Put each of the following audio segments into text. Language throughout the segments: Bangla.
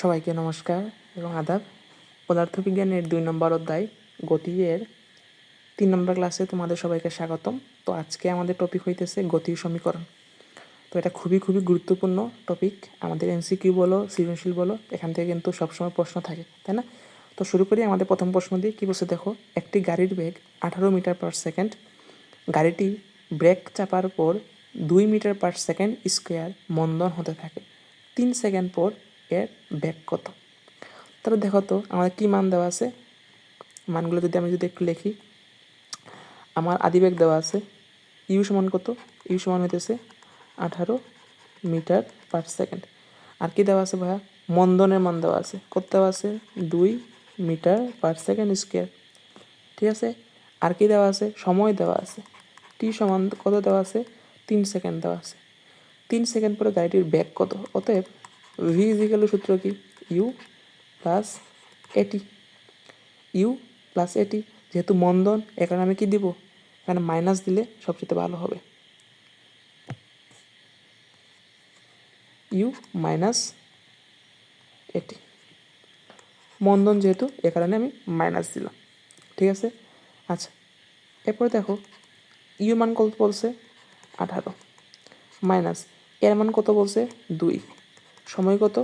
সবাইকে নমস্কার এবং আদাব। পদার্থবিজ্ঞানের দুই নম্বর অধ্যায়, গতি এর তিন নম্বর ক্লাসে তোমাদের সবাইকে স্বাগতম। তো আজকে আমাদের টপিক হইতেছে গতির সমীকরণ। তো এটা খুবই খুবই গুরুত্বপূর্ণ টপিক আমাদের এনসিকিউ বলো, সৃজনশীল বলো, এখান থেকে কিন্তু সবসময় প্রশ্ন থাকে, তাই না? তো শুরু করি আমাদের প্রথম প্রশ্ন দিয়ে, কী বলছে দেখো, একটি গাড়ির বেগ আঠারো মিটার পার সেকেন্ড গাড়িটি ব্রেক চাপার পর দুই মিটার পার সেকেন্ড স্কোয়ার মন্দন হতে থাকে। তিন সেকেন্ড পর এর ব্যাক কত? তাহলে দেখো তো, আমাদের কী মান দেওয়া আছে? মানগুলো যদি আমি যদি একটু লিখি, আমার আদিবেগ দেওয়া আছে, ইউ সমান কত? ইউ সমান হইতেছে আঠারো মিটার পার সেকেন্ড। আর কি দেওয়া আছে ভাইয়া? মন্দনের মান দেওয়া আছে। কত দেওয়া আছে? দুই মিটার পার সেকেন্ড স্কোয়ার। ঠিক আছে? আর কি দেওয়া আছে? সময় দেওয়া আছে। টি সমান কত দেওয়া আছে? তিন সেকেন্ড দেওয়া আছে। তিন সেকেন্ড পরে গাড়িটির ব্যাগ কত? অতএব ভি ইজিক্যাল সূত্র কি? U plus AT U plus AT যেহেতু মন্দন এখানে আমি কি দিব? এখানে মাইনাস দিলে সবচেয়ে ভালো হবে। ইউ মাইনাস এটি মন্দন যেহেতু, এ কারণে আমি মাইনাস দিলাম। ঠিক আছে? আচ্ছা এরপরে দেখো ইউ মান কত বলছে? আঠারো। মাইনাস এর মান কত বলছে? দুই। সময় কত?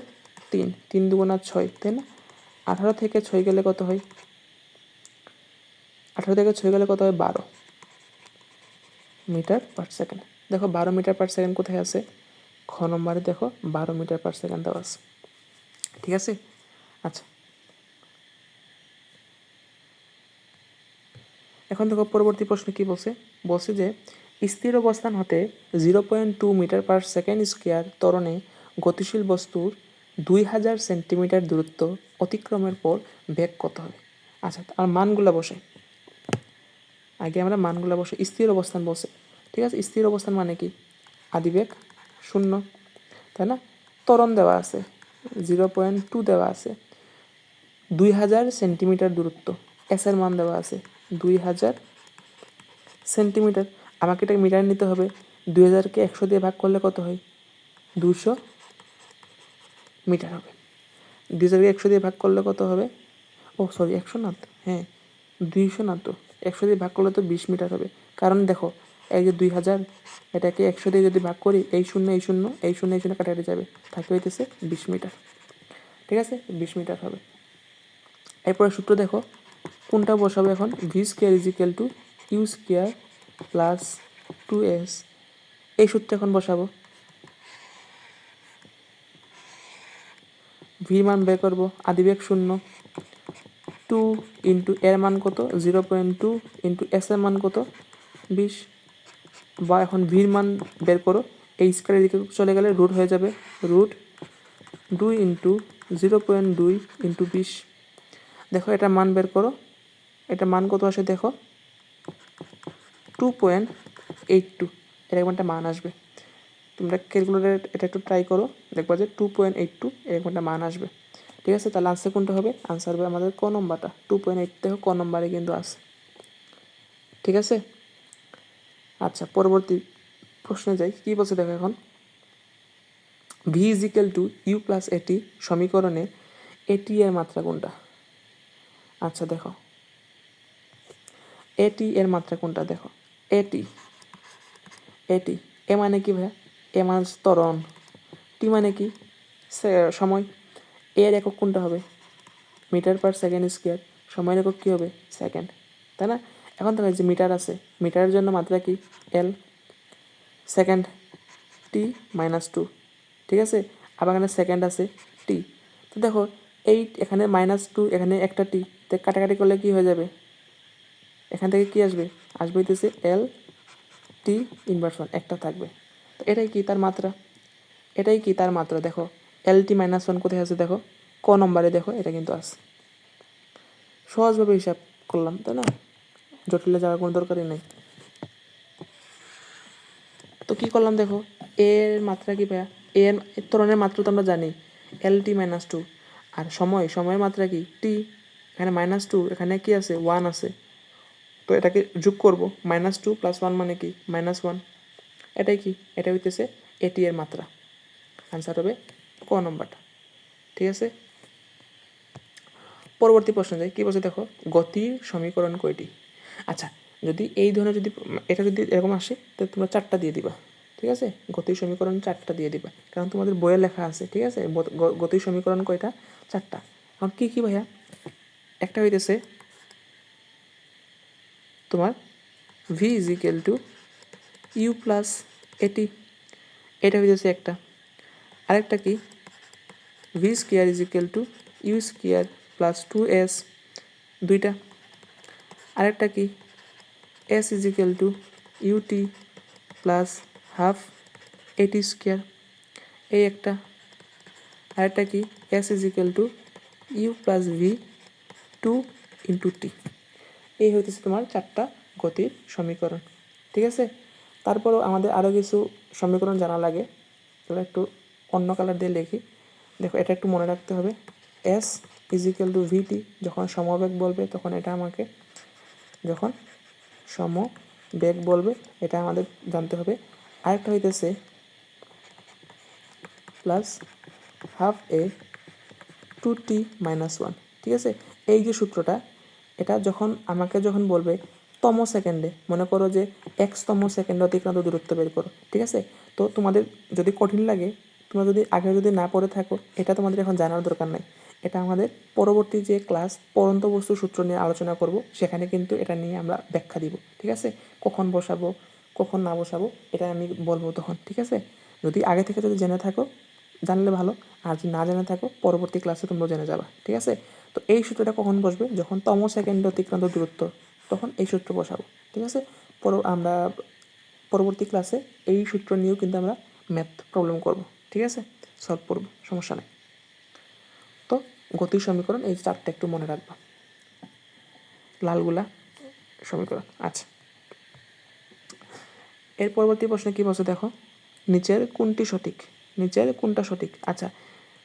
তিন। তিন দুগুণা ছয়, তাই না? আঠারো থেকে ছয় গেলে কত হয়? আঠারো থেকে ছয় গেলে কত হয়? বারো মিটার পার সেকেন্ড। দেখো, বারো মিটার পার সেকেন্ড কোথায় আছে? খ নম্বরে দেখো, বারো মিটার পার সেকেন্ড দেওয়া আছে। ঠিক আছে? আচ্ছা। এখন দেখো, পরবর্তী প্রশ্ন কি বলছে? বলছে যে, স্থির অবস্থান হতে zero point two metre per second square ত্বরণে গতিশীল বস্তুর দুই হাজার সেন্টিমিটার দূরত্ব অতিক্রমের পর বেগ কত হবে? আচ্ছা আর মানগুলো বসে। আগে আমরা মানগুলো বসে, স্থির অবস্থান বসে। ঠিক আছে? স্থির অবস্থান মানে কি? আদিবেগ শূন্য, তাই না? তরণ দেওয়া আছে, জিরো পয়েন্ট টু দেওয়া আছে। দুই হাজার সেন্টিমিটার দূরত্ব এসের মান দেওয়া আছে, দুই হাজার সেন্টিমিটার। আমাকে এটা মিটার নিতে হবে। দুই হাজারকে একশো দিয়ে ভাগ করলে কত হয়? দুশো মিটার হবে। দুই একশো দিয়ে ভাগ করলে কত হবে? ও সরি একশো না হ্যাঁ দুইশো না তো? একশো দিয়ে ভাগ করলে তো বিশ মিটার হবে। কারণ দেখো, এই যে দুই হাজার, এটাকে একশো দিয়ে যদি ভাগ করি, এই শূন্য এই শূন্য এই শূন্য এই শূন্য কাটাতে যাবে। থাকে হইতেছে বিশ মিটার। ঠিক আছে? বিশ মিটার হবে। এরপরে সূত্র দেখো, কোনটা বসাবো এখন? V square is equal to U square plus two S এই সূত্র এখন বসাবো। ভি মান বের করব। আদিবেগ শূন্য। টু ইন্টু এর মান কত? Zero point two into S এর মান কত? বিশ। বা এখন ভির মান বের করো। এই স্কোয়ারের দিকে চলে গেলে রুট হয়ে যাবে। রুট দুই ইন্টু জিরো পয়েন্ট দুই ইন্টু বিশ। দেখো, এটা মান বের করো। এটা মান কত আসে দেখো? Two point eight two. এরকম একটা মান আসবে। তোমরা ক্যালকুলেটার এটা একটু ট্রাই করো। দেখবা যে টু পয়েন্ট এইট টু এরকম একটা মান আসবে। ঠিক আছে? তাহলে আনসার কোনটা হবে? আনসার হবে আমাদের ক নম্বরটা। টু পয়েন্ট এইট দেখো, ক নম্বরে কিন্তু আছে। ঠিক আছে? আচ্ছা পরবর্তী প্রশ্নে যাই। কী বলছে দেখো এখন? V is equal to U plus AT সমীকরণে এটি এর মাত্রা কোনটা? আচ্ছা দেখো। এটি এর মাত্রা কোনটা? দেখো। এটি এটি এ মানে কি ভাইয়া? এ মানে ত্বরণ। টি মানে কি? সময়। এর একক কোনটা হবে? Metre per second square. সময়ের একক কী হবে? সেকেন্ড। তাই না? এখন দেখো যে মিটার আছে। মিটারের জন্য মাত্রা কি? L. Second T minus two. ঠিক আছে? আবার এখানে সেকেন্ড আছে টি। তো দেখো, এই এখানে মাইনাস টু, এখানে একটা টি। তো কাটাকাটি করলে কি হয়ে যাবে? এখান থেকে কি আসবে? আসবে হইতেছে এল টি ইনভার্স ওয়ান একটা থাকবে। এটাই কি তার মাত্রা এটাই কি তার মাত্রা দেখো এল টি মাইনাস ওয়ান কোথায় আছে দেখো ক নম্বরে দেখো এটা কিন্তু আছে সহজভাবে হিসাব করলাম তাই না জটিলে যাওয়ার কোনো দরকারই নেই তো কি করলাম দেখো এর মাত্রা কি ভাইয়া এর ত্বরণের মাত্রা তো আমরা জানি এল টি মাইনাস টু আর সময় সময়ের মাত্রা কি টি এখানে মাইনাস টু এখানে কি আছে ওয়ান আছে তো এটাকে যোগ করব মাইনাস টু প্লাস ওয়ান মানে কি মাইনাস ওয়ান এটাই কি? এটা হইতেছে এটি এর মাত্রা। আনসার হবে ক নম্বরটা। ঠিক আছে? পরবর্তী প্রশ্ন যাই। কী বলছে দেখো? গতির সমীকরণ কয়টি? আচ্ছা যদি এই ধরনের যদি, এটা যদি এরকম আসে তো তোমরা চারটা দিয়ে দিবা। ঠিক আছে? গতির সমীকরণ চারটা দিয়ে দিবা। কারণ তোমাদের বইয়ে লেখা আছে, ঠিক আছে? গতির সমীকরণ কয়টা? চারটা। এখন কী কী ভাইয়া? একটা হইতেছে তোমার V is equal to U plus AT. এটা হইতেছে একটা। আরেকটা কি? V square is equal to U square plus two S. দুইটা। আরেকটা কি? S is equal to UT plus half AT square. এই একটা। আরেকটা কি? S is equal to U plus V two into T. এই হইতেছে তোমার চারটা গতির সমীকরণ। ঠিক আছে? তারপরও আমাদের আরও কিছু সমীকরণ জানা লাগে। তাহলে একটু অন্য কালার দিয়ে লিখি। দেখো, এটা একটু মনে রাখতে হবে। এস ইজিক্যাল টু ভিটি যখন সমবেগ বলবে, তখন এটা আমাকে যখন সম বেগ বলবে, এটা আমাদের জানতে হবে। আরেকটা হইতেছে plus half A two T minus one ঠিক আছে? এই যে সূত্রটা, এটা যখন আমাকে যখন বলবে তম সেকেন্ডে মনে করো যে এক্সতম সেকেন্ডে অতিক্রান্ত দূরত্ব বের করো, ঠিক আছে? তো তোমাদের যদি কঠিন লাগে, তোমরা যদি আগে যদি না পড়ে থাকো, এটা তোমাদের এখন জানার দরকার নাই। এটা আমাদের পরবর্তী যে ক্লাস পরন্ত বস্তু সূত্র নিয়ে আলোচনা করব, সেখানে কিন্তু এটা নিয়ে আমরা ব্যাখ্যা দিব, ঠিক আছে? কখন বসাবো, কখন না বসাবো, এটা আমি বলব তখন, ঠিক আছে? যদি আগে থেকে যদি জেনে থাকো, জানলে ভালো, আর যদি না জেনে থাকো, পরবর্তী ক্লাসে তোমরা জেনে যাবা, ঠিক আছে? তো এই সূত্রটা কখন বসবে? যখন তম সেকেন্ডে অতিক্রান্ত দূরত্ব তখন এই সূত্র বসাবো, ঠিক আছে? পর আমরা পরবর্তী ক্লাসে এই সূত্র নিয়েও কিন্তু আমরা ম্যাথ প্রবলেম করব, ঠিক আছে? সলভ করব, সমস্যা নেই। তো গতির সমীকরণ এই চারটা একটু মনে রাখবা। লালগুলা সমীকরণ আচ্ছা। এর পরবর্তী প্রশ্নে কী বলছে দেখো? নিচের কোনটি সঠিক? নিচের কোনটা সঠিক? আচ্ছা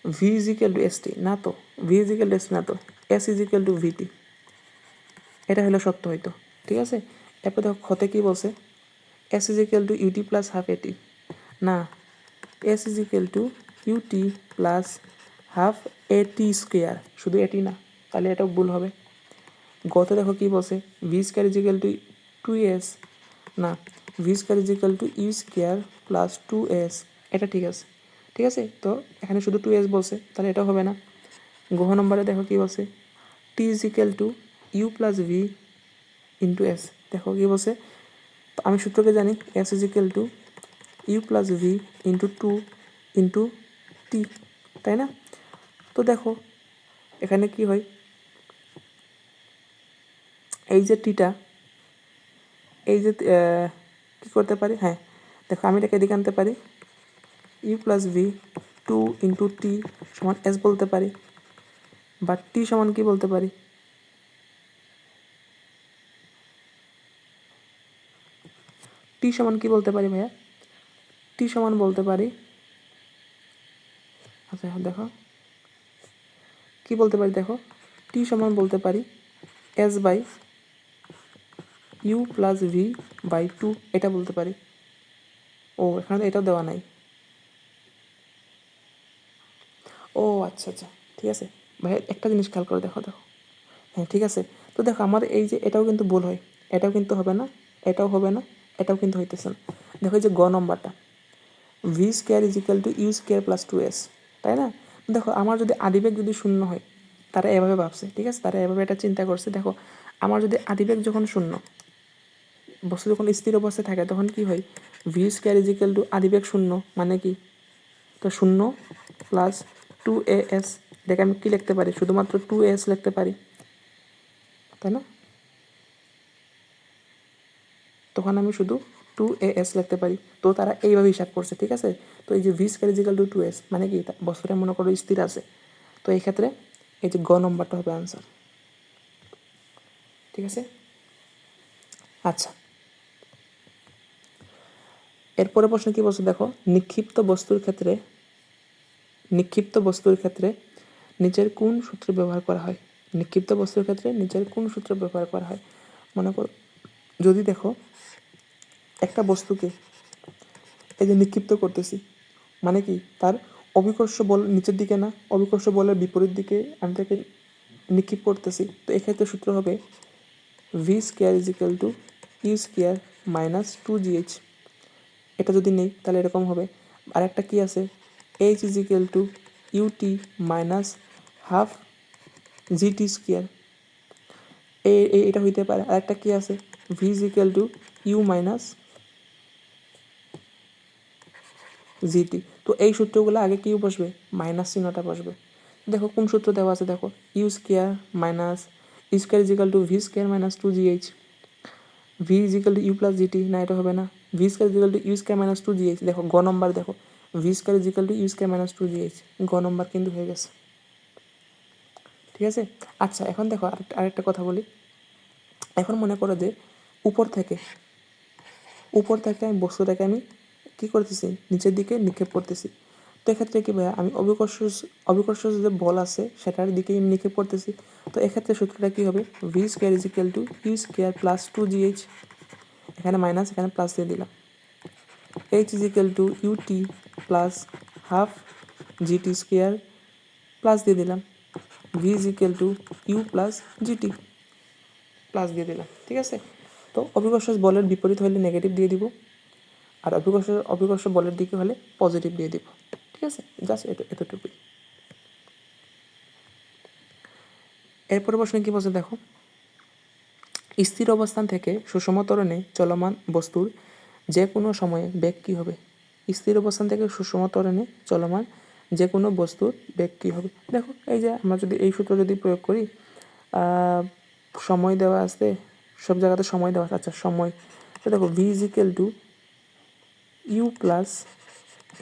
V is equal to S T না তো? ভি ইজিক্যাল টু এস না তো? এস ইজিক্যাল টু ভিটি এটা হলো সত্য হইতো ঠিক আছে? এরপর দেখো, ক্ষতে কী বলছে? S is equal to UT plus half AT না S is equal to UT plus half AT square শুধু এটি না, তাহলে এটাও ভুল হবে। গত দেখো কি বলছে? V square is equal to two S না V square is equal to U square plus two S এটা ঠিক আছে ঠিক আছে? তো এখানে শুধু টু এস বলছে, তাহলে এটা হবে না। গ্রহ নম্বরে দেখো কি বলছে? T is equal to U plus V into S. দেখো কি বলছে? আমি সূত্রকে জানি S is equal to U plus V into two into T, তাই না? তো দেখো, এখানে কি হয়? এই যে টিটা, এই যে কী করতে পারি? হ্যাঁ দেখো, আমি এটাকে এদিকে আনতে পারি। U plus V two into T সমান এস বলতে পারি। বা টি সমান কি বলতে পারি? টি সমান কি বলতে পারি ভাইয়া? টি সমান বলতে পারি। আচ্ছা দেখো। কি বলতে পারি, দেখো? টি সমান বলতে পারি S by U plus V by two এটা বলতে পারি। ও, এখানে এটাও দেওয়া নাই। ও আচ্ছা আচ্ছা ঠিক আছে। ভাই একটা জিনিস খেয়াল করে দেখো দেখো। হ্যাঁ ঠিক আছে। তো দেখো আমার এই যে এটাও কিন্তু ভুল হয়। এটাও কিন্তু হবে না, এটাও হবে না। এটাও কিন্তু হইতেছে না। দেখো যে গ নম্বরটা। V square is equal to U square plus two S তাই না? দেখো, আমার যদি আদিবেগ যদি শূন্য হয়, তারা এভাবে ভাবছে, ঠিক আছে? তারা এভাবে এটা চিন্তা করছে। দেখো, আমার যদি আদিবেগ যখন শূন্য, বস্তু যখন স্থির অবস্থায় থাকে, তখন কি হয়? V square is equal to আদিবেগ শূন্য মানে কি? তো শূন্য প্লাস টু এ এস এটাকে আমি কী লিখতে পারি? শুধুমাত্র টু এস লিখতে পারি, তাই না? তখন আমি শুধু টু এ এস লিখতে পারি। তো তারা এইভাবে হিসাব করছে, ঠিক আছে? তো এই যে V square is equal to two S মানে কি? বছরে মনে করো স্থির আছে। তো এই ক্ষেত্রে এই যে গ নম্বরটা হবে আনসার ঠিক আছে? আচ্ছা। এরপরে প্রশ্ন কি বলছে? দেখো, নিক্ষিপ্ত বস্তুর ক্ষেত্রে, নিক্ষিপ্ত বস্তুর ক্ষেত্রে নিচের কোন সূত্র ব্যবহার করা হয়? নিক্ষিপ্ত বস্তুর ক্ষেত্রে নিচের কোন সূত্র ব্যবহার করা হয়? মনে করো যদি দেখো, একটা বস্তুকে এই যে নিক্ষিপ্ত করতেছি মানে কি? তার অভিকর্ষ বল নিচের দিকে না, অভিকর্ষ বলের বিপরীত দিকে আমি তাকে নিক্ষেপ করতেছি। তো এক্ষেত্রে সূত্র হবে v square is equal to u square minus two g h এটা যদি নেই, তাহলে এরকম হবে। আর একটা কী আছে? H is equal to u t minus half g t square এই এটা হইতে পারে। আর একটা কী আছে? V is equal to u minus g t তো এই সূত্রগুলো আগে কি বসবে? মাইনাস চিহ্নটা বসবে। দেখো, কোন সূত্র দেওয়া আছে দেখো। U square minus u square is equal to v square minus two g h v is equal to u plus g t না, এটা হবে না। V square is equal to u square minus two g h দেখো, গ নম্বর দেখো। V square is equal to u square minus two g h গ নম্বর কিন্তু হয়ে গেছে। ঠিক আছে? আচ্ছা এখন দেখো আরেকটা কথা বলি। এখন মনে করো যে উপর থেকে উপর থেকে আমি বস্তুটাকে আমি কী করতেছি? নিচের দিকে নিক্ষেপ করতেছি। তো এক্ষেত্রে কী ভাইয়া? আমি অবিকর্ষ অবিকর্ষ যে বল আছে, সেটার দিকে আমি নিক্ষেপ করতেছি। তো এক্ষেত্রে সূত্রটা কী হবে? V square is equal to u square plus two g h এখানে মাইনাস এখানে প্লাস দিয়ে দিলাম। H is equal to u t plus half g t square plus দিয়ে দিলাম। V is equal to u plus g t plus দিয়ে দিলাম। ঠিক আছে? তো অভিকর্ষ বলের বিপরীত হলে নেগেটিভ দিয়ে দিব আর অভিকর্ষ অভিকর্ষ বলের দিকে হলে পজিটিভ দিয়ে দিব। ঠিক আছে? জাস্ট এত, এতটুকুই। এরপরে প্রশ্নে কী বলছে দেখো? স্থির অবস্থান থেকে সুষম ত্বরণে চলমান বস্তুর যে কোনো সময়ে বেগ কী হবে? স্থির অবস্থান থেকে সুষম ত্বরণে চলমান যে কোনো বস্তুর বেগ কী হবে? দেখো, এই যে আমরা যদি, এই সূত্র যদি প্রয়োগ করি সময় দেওয়া আছে সব জায়গাতে সময় দেওয়া আচ্ছা সময়। তো দেখো v is equal to u plus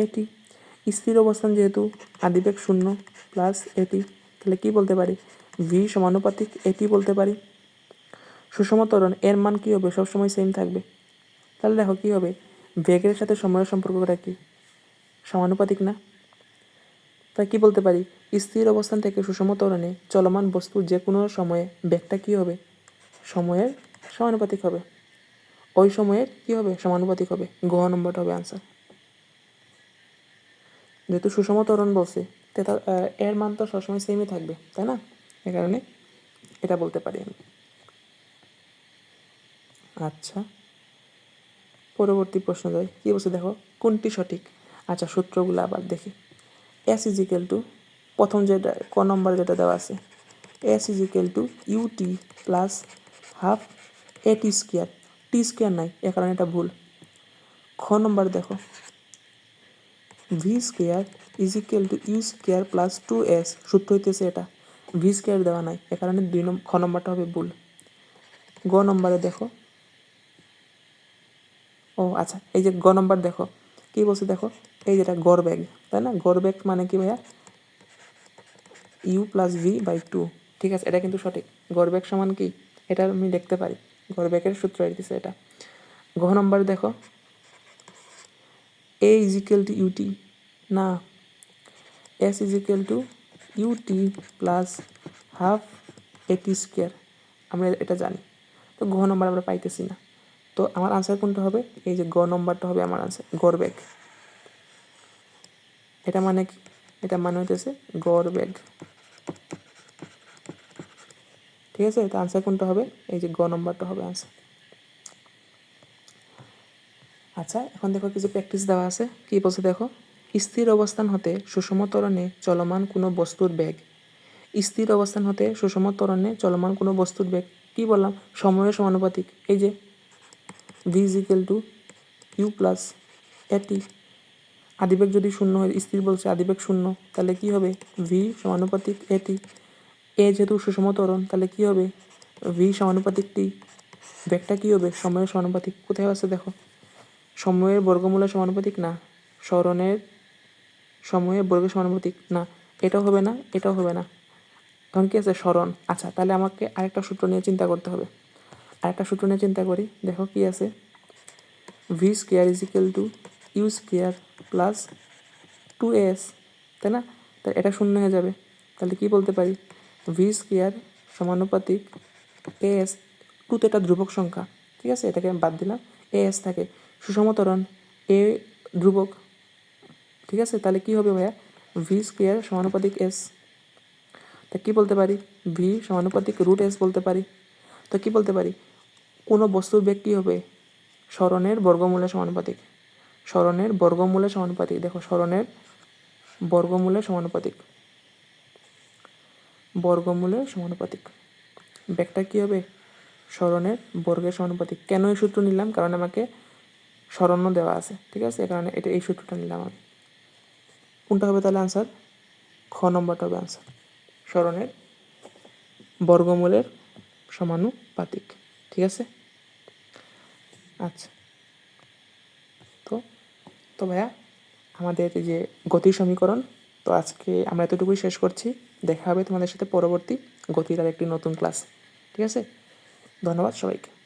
a t স্থির অবস্থান যেহেতু আদিবেগ শূন্য প্লাস এটি তাহলে কি বলতে পারি? ভি সমানুপাতিক এটি বলতে পারি। সুষম ত্বরণ, এর মান কী হবে? সবসময় সেম থাকবে। তাহলে দেখো, কী হবে? বেগের সাথে সময়ের সম্পর্কটা কি? সমানুপাতিক না? তাই কী বলতে পারি? স্থির অবস্থান থেকে সুষম ত্বরণে চলমান বস্তুর যে কোনো সময়ে, বেগটা কী হবে? সময়ের সমানুপাতিক হবে। ওই সময়ের কী হবে? সমানুপাতিক হবে। গহ নম্বরটা হবে আনসার যেহেতু সুষম ত্বরণ বলছে এর মান তো সবসময় সেমই থাকবে, তাই না? এ কারণে এটা বলতে পারি আমি। আচ্ছা। পরবর্তী প্রশ্ন যাই কী বলছে দেখো? কোনটি সঠিক? আচ্ছা সূত্রগুলো আবার দেখি। এস ইজিক্যাল টু প্রথম যেটা, ক নম্বর যেটা দেওয়া আছে s is equal to u t plus half a t square t square নাই, এ কারণে এটা ভুল। খ নম্বর দেখো। V square is equal to u square plus two s সূত্র হইতেছে এটা। ভি স্কোয়ার দেওয়া নাই, এ কারণে দুই নম্বর খ নম্বরটা হবে ভুল। গ নম্বরে দেখো। ও আচ্ছা এই যে গ নম্বর দেখো, কি বলছে দেখো? এই যেটা গড় ব্যাগ, তাই না? গড় ব্যাগ মানে কি ভাইয়া? U plus v by two ঠিক আছে, এটা কিন্তু সঠিক। গড় ব্যাগ সমান কি? এটা আমি দেখতে পারি। ব্যাগের সূত্র দিতেছে এটা। গ নম্বর দেখো। A is equal to u t না। S is equal to u t plus half a t square আমরা এটা জানি। তো গ নম্বর আমরা পাইতেছি না। তো আমার আনসার কোনটা হবে? এই যে গ নম্বরটা হবে আমার আনসার গড় ব্যাগ এটা মানে কি? এটা মানে হইতেছে গড় ব্যাগ ঠিক আছে? তো আনসার কোনটা হবে? এই যে গ নম্বরটা হবে আনসার আচ্ছা এখন দেখো কিছু প্র্যাকটিস দেওয়া আছে। কি বলছে দেখো? স্থির অবস্থান হতে সুষম ত্বরণে চলমান কোনো বস্তুর বেগ। স্থির অবস্থান হতে সুষম ত্বরণে চলমান কোনো বস্তুর বেগ। কি বললাম? সময়ের সমানুপাতিক। এই যে v is equal to u plus a t আদিবেগ যদি শূন্য হয়, স্থির বলছে আদিবেগ শূন্য। তাহলে কি হবে? ভি সমানুপাতিক এটি এ যেহেতু সুষম ত্বরণ, তাহলে কী হবে? ভি সমানুপাতিকটি ব্যাগটা কী হবে? সময়ের সমানুপাতিক। কোথায় আছে দেখো? সময়ের বর্গমূলের সমানুপাতিক না? স্মরণের সময়ের বর্গের সমানুপাতিক না? এটাও হবে না, এটাও হবে না। এখন কী আছে? স্মরণ। আচ্ছা তাহলে আমাকে আরেকটা সূত্র নিয়ে চিন্তা করতে হবে। আরেকটা সূত্র নিয়ে চিন্তা করি। দেখো কি আছে? V square is equal to u square plus two s তাই না? তাহলে এটা শূন্য হয়ে যাবে। তাহলে কি বলতে পারি? ভি স্কোয়ার সমানুপাতিক এ এস টু তো এটা ধ্রুবক সংখ্যা। ঠিক আছে? এটাকে আমি বাদ দিলাম। এ এস থাকে। সুষমতরণ এ ধ্রুবক। ঠিক আছে? তাহলে কি হবে ভাইয়া? ভি স্কোয়ার সমানুপাতিক এস তা কী বলতে পারি? ভি সমানুপাতিক রুট এস বলতে পারি। তো কী বলতে পারি? কোনো বস্তুর বেগ কী হবে? স্মরণের বর্গমূলের সমানুপাতিক। স্মরণের বর্গমূলের সমানুপাতিক। দেখো, স্মরণের বর্গমূলের সমানুপাতিক। বর্গমূলের সমানুপাতিক। ব্যাগটা কী হবে? স্মরণের বর্গের সমানুপাতিক। কেন এই সূত্র নিলাম? কারণ আমাকে স্মরণ্য দেওয়া আছে, ঠিক আছে? কারণে এটা এই সূত্রটা নিলাম আমি। কোনটা হবে তাহলে আনসার খ নম্বরটা হবে আনসার স্মরণের বর্গমূলের সমানুপাতিক, ঠিক আছে? আচ্ছা। তো তো ভাইয়া, আমাদের যে গতির সমীকরণ, তো আজকে আমরা এতটুকুই শেষ করছি। দেখা হবে তোমাদের সাথে পরবর্তী গতির আর একটি নতুন ক্লাস ঠিক আছে? ধন্যবাদ সবাইকে।